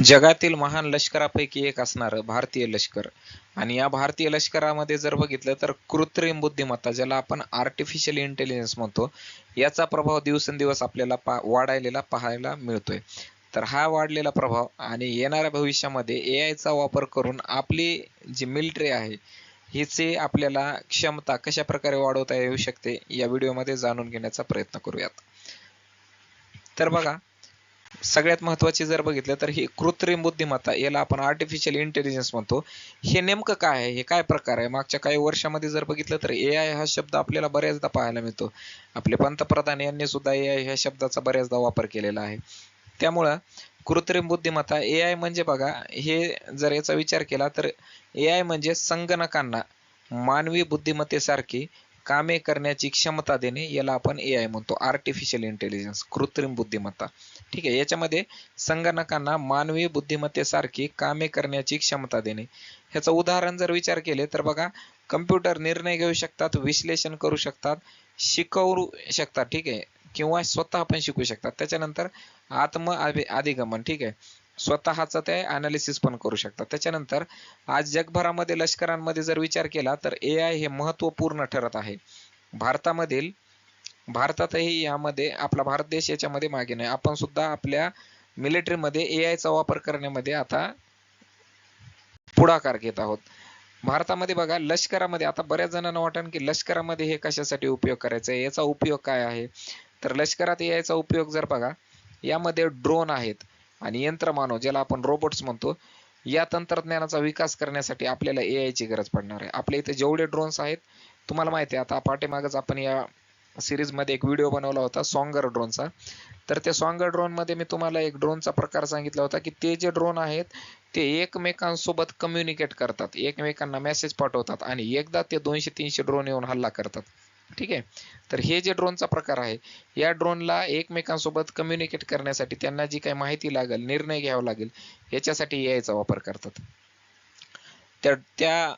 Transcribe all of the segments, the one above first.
जगातील महान लष्करापैकी एक असणारं भारतीय लष्कर. आणि या भारतीय लष्करामध्ये जर बघितलं तर कृत्रिम बुद्धिमत्ता ज्याला आपण आर्टिफिशियल इंटेलिजन्स म्हणतो याचा प्रभाव दिवसेंदिवस आपल्याला पा वाढायलेला पाहायला मिळतोय. तर हा वाढलेला प्रभाव आणि येणाऱ्या भविष्यामध्ये ए आयचा वापर करून आपली जी मिलिटरी आहे हिचे आपल्याला क्षमता कशा प्रकारे वाढवता येऊ शकते या व्हिडिओमध्ये जाणून घेण्याचा प्रयत्न करूयात. तर बघा सगळ्यात महत्वाची जर बघितलं तर ही कृत्रिम बुद्धिमत्ता याला आपण आर्टिफिशियल इंटेलिजन्स म्हणतो. हे नेमकं काय आहे? हे काय प्रकार आहे? मागच्या काही वर्षामध्ये जर बघितलं तर ए आय हा शब्द आपल्याला बऱ्याचदा पाहायला मिळतो. आपले पंतप्रधान यांनी सुद्धा ए आय ह्या शब्दाचा बऱ्याचदा वापर केलेला आहे. त्यामुळं कृत्रिम बुद्धिमत्ता ए आय म्हणजे बघा हे जर याचा विचार केला तर ए आय म्हणजे संगणकांना मानवी बुद्धिमत्तेसारखी कामे करण्याची क्षमता देणे याला आपण ए आय म्हणतो. आर्टिफिशियल इंटेलिजन्स कृत्रिम बुद्धिमत्ता. ठीक आहे याच्यामध्ये संगणकांना मानवी बुद्धिमत्तेसारखी कामे करण्याची क्षमता देणे. ह्याचं उदाहरण जर विचार केले तर बघा कम्प्युटर निर्णय घेऊ शकतात विश्लेषण करू शकतात शिकवू शकतात ठीक आहे किंवा स्वतः पण शिकू शकतात. त्याच्यानंतर आत्म अभि- अधिगमन ठीक आहे. स्वतःचा ते अनालिसिस पण करू शकतात. त्याच्यानंतर आज जगभरामध्ये लष्करांमध्ये जर विचार केला तर ए आय हे महत्त्वपूर्ण ठरत आहे. भारतामधील भारतातही यामध्ये आपला भारत देश याच्यामध्ये मागे नाही. आपण सुद्धा आपल्या मिलिटरीमध्ये ए आयचा वापर करण्यामध्ये आता पुढाकार घेत आहोत. भारतामध्ये बघा लष्करामध्ये आता बऱ्याच जणांना वाटण की लष्करामध्ये हे कशासाठी उपयोग करायचा आहे? याचा उपयोग काय आहे? तर लष्करात ए आयचा उपयोग जर बघा यामध्ये ड्रोन आहेत. आणि यंत्रमानव ज्याला आपण रोबोट्स म्हणतो या तंत्रज्ञानाचा विकास करण्यासाठी आपल्याला ए आयची गरज पडणार आहे. आपल्या इथे जेवढे ड्रोन्स आहेत तुम्हाला माहिती आहे आता पाठीमागच आपण या सिरीजमध्ये एक व्हिडिओ बनवला होता सॉंगर ड्रोनचा तर त्या सॉंगर ड्रोनमध्ये मी तुम्हाला एक ड्रोनचा प्रकार सांगितला होता की ते जे ड्रोन आहेत ते एकमेकांसोबत कम्युनिकेट करतात. एकमेकांना मेसेज पाठवतात आणि एकदा ते दोनशे तीनशे ड्रोन येऊन हल्ला करतात. ठीक आहे? तर हे जे ड्रोनचा प्रकार आहे या ड्रोनला एकमेकांसोबत कम्युनिकेट करण्यासाठी त्यांना जी काही माहिती लागेल निर्णय घ्यावा लागेल याच्यासाठी AI वापर करतात. त्या त्या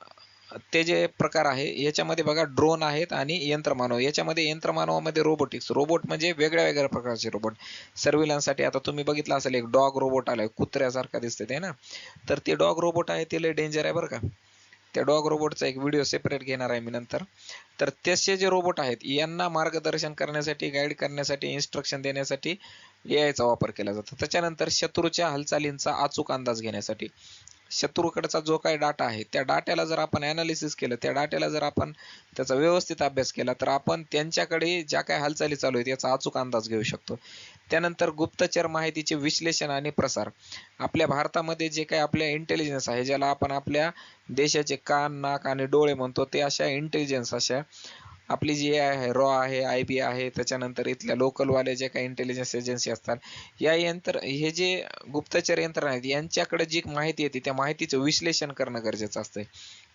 ते जे प्रकार आहे याच्यामध्ये बघा ड्रोन आहेत आणि यंत्रमानव. याच्यामध्ये यंत्रमानवामध्ये रोबोटिक्स रोबोट म्हणजे वेगळ्या वेगळ्या प्रकारचे रोबोट सर्व्हिलन्ससाठी आता तुम्ही बघितलं असेल एक डॉग रोबोट आलाय कुत्र्यासारखा दिसते ते ना? तर ते डॉग रोबोट आहे ते लय डेंजर आहे बरं का? त्या डॉग रोबोटचा एक व्हिडिओ सेपरेट घेणार आहे मी नंतर. तर त्याचे जे रोबोट आहेत यांना मार्गदर्शन करण्यासाठी गाईड करण्यासाठी इन्स्ट्रक्शन देण्यासाठी एआयचा चा वापर केला जातो. त्याच्यानंतर शत्रूच्या हालचालींचा अचूक अंदाज घेण्यासाठी. शत्रूकडचा जो काही डाटा आहे त्या डाट्याला जर आपण अनालिसिस केलं त्या डाट्याला जर आपण त्याचा व्यवस्थित अभ्यास केला तर आपण त्यांच्याकडे ज्या काही हालचाली चालू आहेत याचा अचूक अंदाज घेऊ शकतो. त्यानंतर गुप्तचर माहितीचे विश्लेषण आणि प्रसार. आपल्या भारतामध्ये जे काही आपल्या इंटेलिजन्स आहे ज्याला आपण आपल्या देशाचे कान नाक आणि डोळे म्हणतो ते अशा इंटेलिजन्स अशा आपली जी आहे रॉ आहे आय बी आहे त्याच्यानंतर इथल्या लोकल वाले जे काही इंटेलिजन्स एजन्सी असतात या यंत्र हे जे गुप्तचर यंत्रणा आहेत यांच्याकडे जी माहिती येते त्या माहितीचं विश्लेषण करणं गरजेचं असतंय.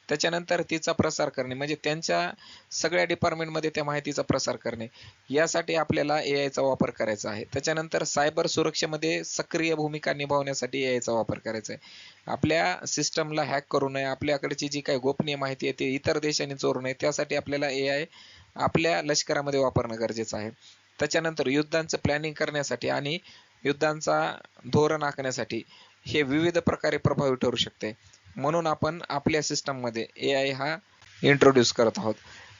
त्याच्यानंतर तिचा प्रसार करणे म्हणजे त्यांच्या सगळ्या डिपार्टमेंटमध्ये त्या माहितीचा प्रसार करणे. यासाठी आपल्याला ए आयचा वापर करायचा आहे. त्याच्यानंतर सायबर सुरक्षेमध्ये सक्रिय भूमिका निभावण्यासाठी ए आयचा वापर करायचा आहे. आपल्या सिस्टमला हॅक करू नये आपल्याकडची जी काही गोपनीय माहिती आहे ती इतर देशांनी चोरू नये त्यासाठी आपल्याला ए आय आपल्या लष्करामध्ये वापरणं गरजेचं आहे. त्याच्यानंतर युद्धांचं प्लॅनिंग करण्यासाठी आणि युद्धांचा धोरण आखण्यासाठी हे विविध प्रकारे प्रभावी ठरू शकते. म्हणून आपण आपल्या सिस्टममध्ये ए आय हा इंट्रोड्यूस करत आहोत.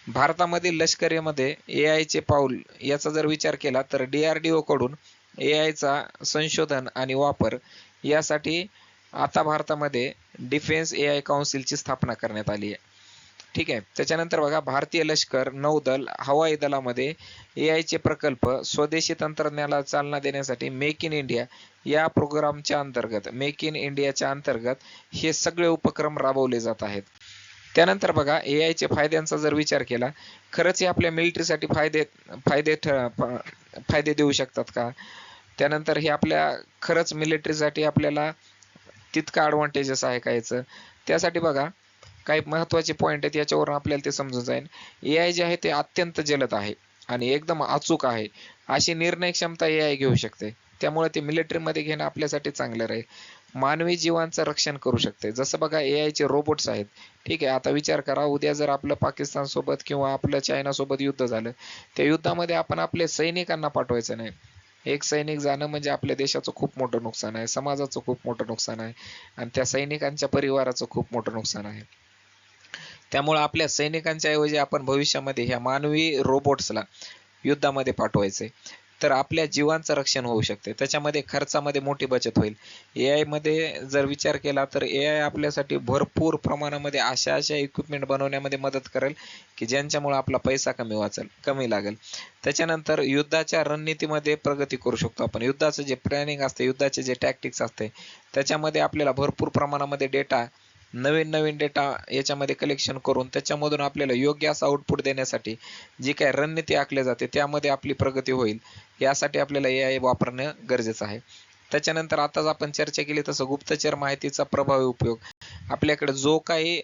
भारतामधील लष्करीमध्ये ए आयचे पाऊल याचा जर विचार केला तर डी आर डी कडून ए आयचा संशोधन आणि वापर यासाठी आता भारतामध्ये डिफेन्स ए आय काउन्सिलची स्थापना करण्यात आली आहे. ठीक आहे. त्याच्यानंतर बघा भारतीय लष्कर नौदल हवाई दलामध्ये ए आयचे प्रकल्प स्वदेशी तंत्रज्ञानाला चालना देण्यासाठी मेक इन इंडिया या प्रोग्रामच्या अंतर्गत मेक इन इंडियाच्या अंतर्गत हे सगळे उपक्रम राबवले जात आहेत. त्यानंतर बघा ए आयचे फायद्यांचा जर विचार केला खरंच हे आपल्या मिलिटरीसाठी फायदे फायदे ठ- फायदे देऊ शकतात का? त्यानंतर हे आपल्या खरंच मिलिटरीसाठी आपल्याला तितका ॲडव्हान्टेजेस आहे का याचं? त्यासाठी बघा काही महत्त्वाचे पॉईंट आहेत याच्यावरून आपल्याला ते समजून जाईल. ए आय जे आहे ते अत्यंत जलद आहे आणि एकदम अचूक आहे. अशी निर्णय क्षमता ए आय घेऊ शकते. त्यामुळे ते मिलिटरीमध्ये घेणं आपल्यासाठी चांगलं राहील. मानवी जीवांचं रक्षण करू शकते. जसं बघा ए आयचे रोबोट्स आहेत. ठीक आहे आता विचार करा उद्या जर आपलं पाकिस्तान सोबत किंवा आपलं चायना सोबत युद्ध झालं त्या युद्धामध्ये आपण आपले सैनिकांना पाठवायचं नाही. एक सैनिक जाणं म्हणजे आपल्या देशाचं खूप मोठं नुकसान आहे समाजाचं खूप मोठं नुकसान आहे आणि त्या सैनिकांच्या परिवाराचं खूप मोठं नुकसान आहे. त्यामुळे आपल्या सैनिकांच्या ऐवजी आपण भविष्यामध्ये ह्या मानवी रोबोट्सला युद्धामध्ये पाठवायचे. तर आपल्या जीवांचं रक्षण होऊ शकते. त्याच्यामध्ये खर्चामध्ये मोठी बचत होईल. ए आयमध्ये जर विचार केला तर ए आय आपल्यासाठी भरपूर प्रमाणामध्ये अशा अशा इक्विपमेंट बनवण्यामध्ये मदत करेल की ज्यांच्यामुळे आपला पैसा कमी वाचेल कमी लागेल. त्याच्यानंतर युद्धाच्या रणनीतीमध्ये प्रगती करू शकतो आपण. युद्धाचं जे प्लॅनिंग असते युद्धाचे जे टॅक्टिक्स असते त्याच्यामध्ये आपल्याला भरपूर प्रमाणामध्ये डेटा नवीन नवीन डेटा याच्यामध्ये कलेक्शन करून त्याच्यामधून आपल्याला योग्य असं आउटपुट देण्यासाठी जी काय रणनीती आखली जाते त्यामध्ये आपली प्रगती होईल यासाठी आपल्याला ए आय वापरणं गरजेचं आहे. त्याच्यानंतर आताच आपण चर्चा केली तसं गुप्तचर माहितीचा प्रभावी उपयोग. आपल्याकडे जो काही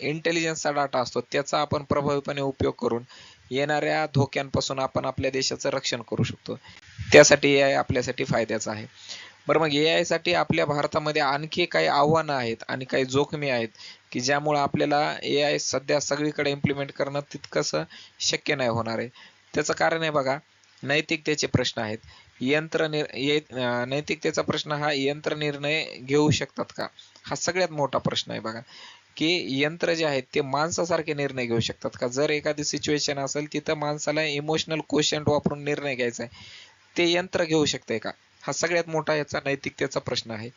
इंटेलिजन्सचा डाटा असतो त्याचा आपण प्रभावीपणे उपयोग करून येणाऱ्या धोक्यांपासून आपण आपल्या देशाचं रक्षण करू शकतो. त्यासाठी ए आय आपल्यासाठी फायद्याचं आहे. बरं मग ए आयसाठी आपल्या भारतामध्ये आणखी काही आव्हानं आहेत आणि काही जोखमी आहेत की ज्यामुळे आपल्याला ए आय सध्या सगळीकडे इम्प्लिमेंट करणं तितकंसं शक्य नाही होणार आहे. त्याचं कारण आहे बघा नैतिकतेचे प्रश्न आहेत. यंत्र निर ये- नैतिकतेचा प्रश्न हा यंत्र निर्णय घेऊ शकतात का? हा सगळ्यात मोठा प्रश्न आहे बघा. की यंत्र जे आहेत ते माणसासारखे निर्णय घेऊ शकतात का? जर एखादी सिच्युएशन असेल तिथं माणसाला इमोशनल क्वेश्चन वापरून निर्णय घ्यायचा आहे. ते यंत्र घेऊ शकते का? हा सगळ्यात मोठा याचा नैतिकतेचा प्रश्न आहे.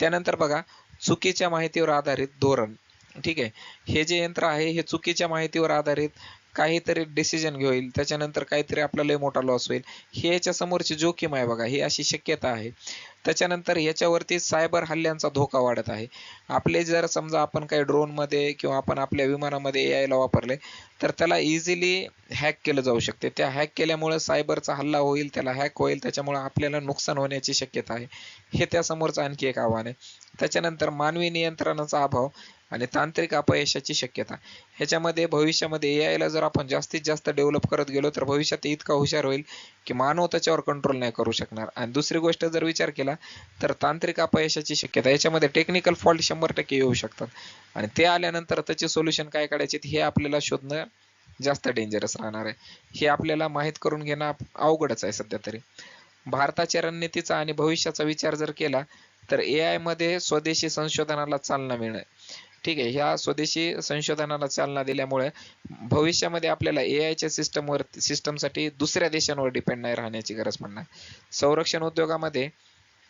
त्यानंतर बघा चुकीच्या माहितीवर आधारित धोरण. ठीक आहे. हे जे यंत्र आहे हे चुकीच्या माहितीवर आधारित काहीतरी डिसिजन घेईल. त्याच्यानंतर काहीतरी आपला लय मोठा लॉस होईल. हे याच्या समोरची जोखीम आहे बघा. ही अशी शक्यता आहे. त्याच्यानंतर याच्यावरती सायबर हल्ल्यांचा धोका वाढत आहे. आपले जर समजा आपण काही ड्रोनमध्ये किंवा आपण आपल्या विमानामध्ये ए वापरले तर त्याला इझिली हॅक केलं जाऊ शकते. त्या हॅक केल्यामुळे सायबरचा हल्ला होईल त्याला हॅक होईल त्याच्यामुळे आपल्याला नुकसान होण्याची शक्यता आहे. हे त्यासमोरचं आणखी एक आव्हान आहे. त्याच्यानंतर मानवी नियंत्रणाचा अभाव. आणि तांत्रिक अपयशाची शक्यता. ह्याच्यामध्ये भविष्यामध्ये ए आयला जर आपण जास्तीत जास्त डेव्हलप करत गेलो तर भविष्यात इतका हुशार होईल की मानव त्याच्यावर कंट्रोल नाही करू शकणार. आणि दुसरी गोष्ट जर विचार केला तर तांत्रिक अपयशाची शक्यता. याच्यामध्ये टेक्निकल फॉल्ट शंभर टक्के येऊ शकतात. आणि ते आल्यानंतर त्याचे सोल्युशन काय काढायचे हे आपल्याला शोधणं जास्त डेंजरस राहणार आहे. हे आपल्याला माहीत करून घेणं अवघडच आहे सध्या तरी. भारताच्या रणनीतीचा आणि भविष्याचा विचार जर केला तर ए आयमध्ये स्वदेशी संशोधनाला चालना मिळणं ठीक आहे. ह्या स्वदेशी संशोधनाला चालना दिल्यामुळे भविष्यामध्ये आपल्याला ए आयच्या सिस्टमवर सिस्टमसाठी दुसऱ्या देशांवर डिपेंड नाही राहण्याची गरज पडणार. संरक्षण उद्योगामध्ये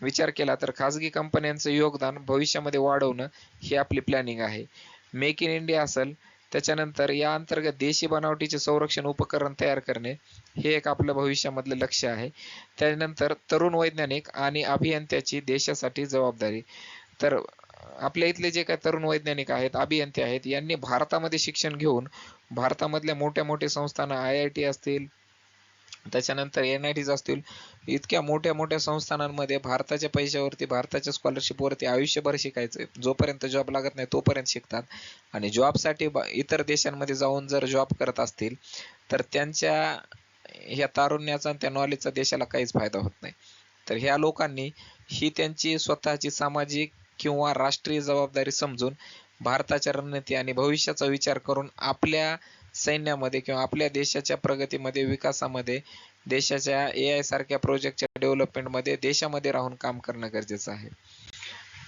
विचार केला तर खाजगी कंपन्यांचं योगदान भविष्यामध्ये वाढवणं ही आपली प्लॅनिंग आहे. मेक इन इंडिया असेल त्याच्यानंतर या अंतर्गत देशी बनावटीचे संरक्षण उपकरण तयार करणे हे एक आपलं भविष्यामधलं लक्ष्य आहे. त्यानंतर तरुण वैज्ञानिक आणि अभियंत्याची देशासाठी जबाबदारी. तर आपल्या इथले जे काही तरुण वैज्ञानिक आहेत अभियंते आहेत यांनी भारतामध्ये शिक्षण घेऊन भारतामधल्या मोठ्या मोठ्या संस्थांना आय आय टी असतील त्याच्यानंतर एन आय टीज असतील इतक्या मोठ्या मोठ्या संस्थानांमध्ये भारताच्या पैशावरती भारताच्या स्कॉलरशिपवरती आयुष्यभर शिकायचं जोपर्यंत जॉब लागत नाही तोपर्यंत शिकतात. आणि जॉबसाठी इतर देशांमध्ये जाऊन जर जॉब करत असतील तर त्यांच्या ह्या तारुण्याचा आणि त्या नॉलेजचा देशाला काहीच फायदा होत नाही. तर ह्या लोकांनी ही त्यांची स्वतःची सामाजिक किंवा राष्ट्रीय जबाबदारी समजून भारताच्या रणनीती आणि भविष्याचा विचार करून आपल्या सैन्यामध्ये किंवा आपल्या देशाच्या प्रगतीमध्ये विकासामध्ये देशाच्या ए आय सारख्या प्रोजेक्टच्या डेव्हलपमेंटमध्ये देशामध्ये राहून काम करणं गरजेचं आहे.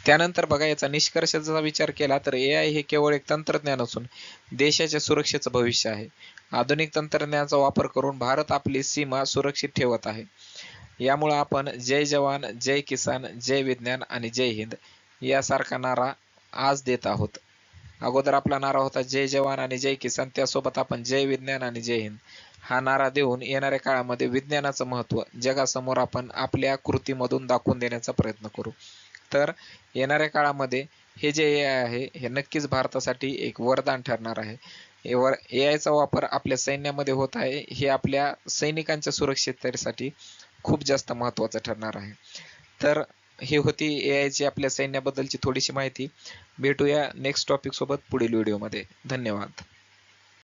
त्यानंतर बघा याचा निष्कर्षाचा विचार केला तर ए आय हे केवळ एक तंत्रज्ञान असून देशाच्या सुरक्षेचं भविष्य आहे. आधुनिक तंत्रज्ञानाचा वापर करून भारत आपली सीमा सुरक्षित ठेवत आहे. यामुळे आपण जय जवान जय किसान जय विज्ञान आणि जय हिंद यासारखा नारा आज देत आहोत. अगोदर आपला नारा होता जय जवान आणि जय किसान. त्यासोबत आपण जय विज्ञान आणि जय हिंद. हा नारा देऊन येणाऱ्या काळामध्ये विज्ञानाचं महत्त्व जगासमोर आपण आपल्या कृतीमधून दाखवून देण्याचा प्रयत्न करू. तर येणाऱ्या काळामध्ये हे जे ए आय आहे हे नक्कीच भारतासाठी एक वरदान ठरणार आहे. ए आयचा वापर आपल्या सैन्यामध्ये होत आहे हे आपल्या सैनिकांच्या सुरक्षिततेसाठी खूप जास्त महत्त्वाचं ठरणार आहे. तर ही होती ए आयची आपल्या सैन्याबद्दलची थोडीशी माहिती. भेटूया नेक्स्ट टॉपिक सोबत पुढील व्हिडिओमध्ये धन्यवाद.